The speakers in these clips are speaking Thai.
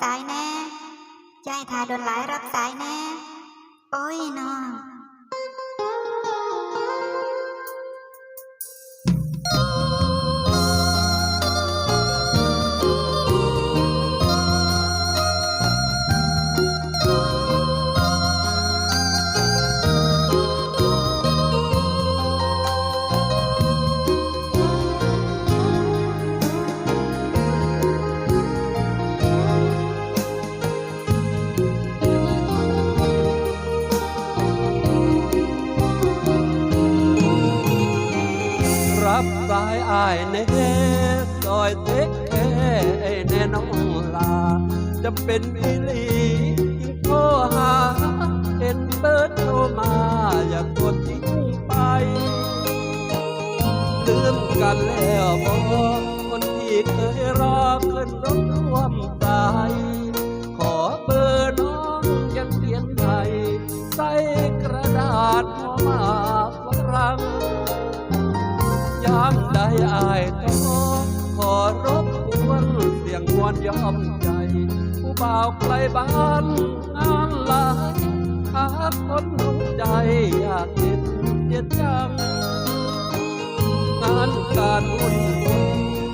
สายแน่ยายทาโดนหลายรับสายแน่ โอ้ยน้อง รับสายอายแน่ซอยเทคแค่แน่น้องลา จะเป็นอีหลียิ่งโทรหาเห็นเบิร์ดโทรมาอยากกดทิ้งไป ลืมกันแล้วบอกคนที่เคยรอขึ้นรถร่วมสาย ยามใดอายก็ขอรบกวนเสียงควนยอมใจ ผู้บ่าวไกลบ้านงานหลายหาคนรู้ใจอยากเห็นเจ็ดจังงานการวุ่น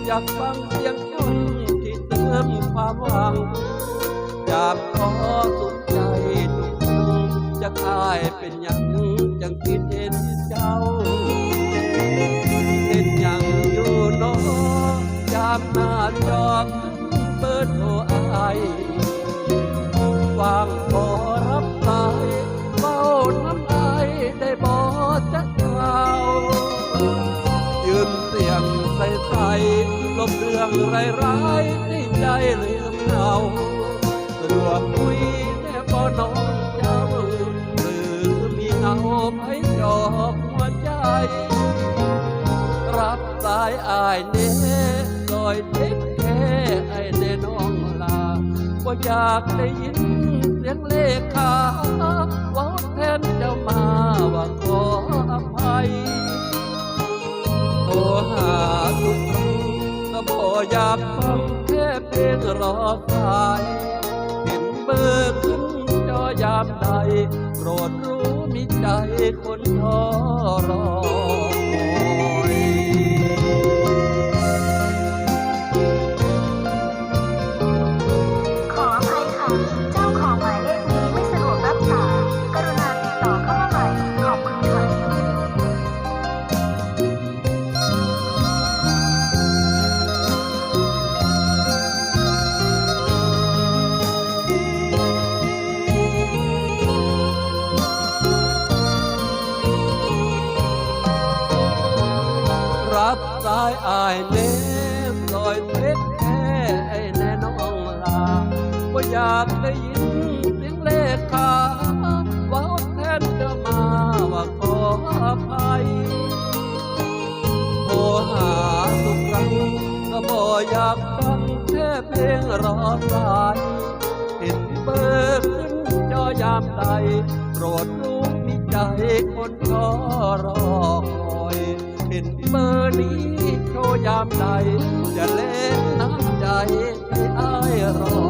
อยากฟังเสียงยนที่เติมความหวังอยากขอสุขใจทุกครั้งจะกลายเป็นอย่างจังคิดเห็น จอเปิดโทรอวางขอรับสายเฝ้าน้ำอาได้บอจักข่าวยืนเสียงใส่ใสลบเรื่องร้ายๆให้ใจลืมเงาสะดวกคุยแน่บ่น้องเจ้าหรือมีเงาให้จอกหัวใจ รับสายอายเน่ลอยเท็ด ไอ้เน่น้องลาว่าอยากได้ยินเสียงเลขาว่าแทนเจ้ามาว่าขออภัยโทรหาทุกคนก็บออยากฟังแค่เพลงรอสายเห็นเบอร์ขึ้นจอยามใดโปรดรู้มิใจคนทอรอ อายเนมลอยเพชรแค่ไอแน่น้องลาว่าอยากได้ยินเสียงเลขาว่าแทนจะมาว่าขออภัยโทรหาทุกครั้งก็บ่อยากฟังแค่เพลงรอสายเห็นเบอร์ขึ้นจอยามใดโปรดรู้มิใจคนทอรอคอย เบอร์นี้โทรยามใด จะเล่นน้ำใจให้อายรอ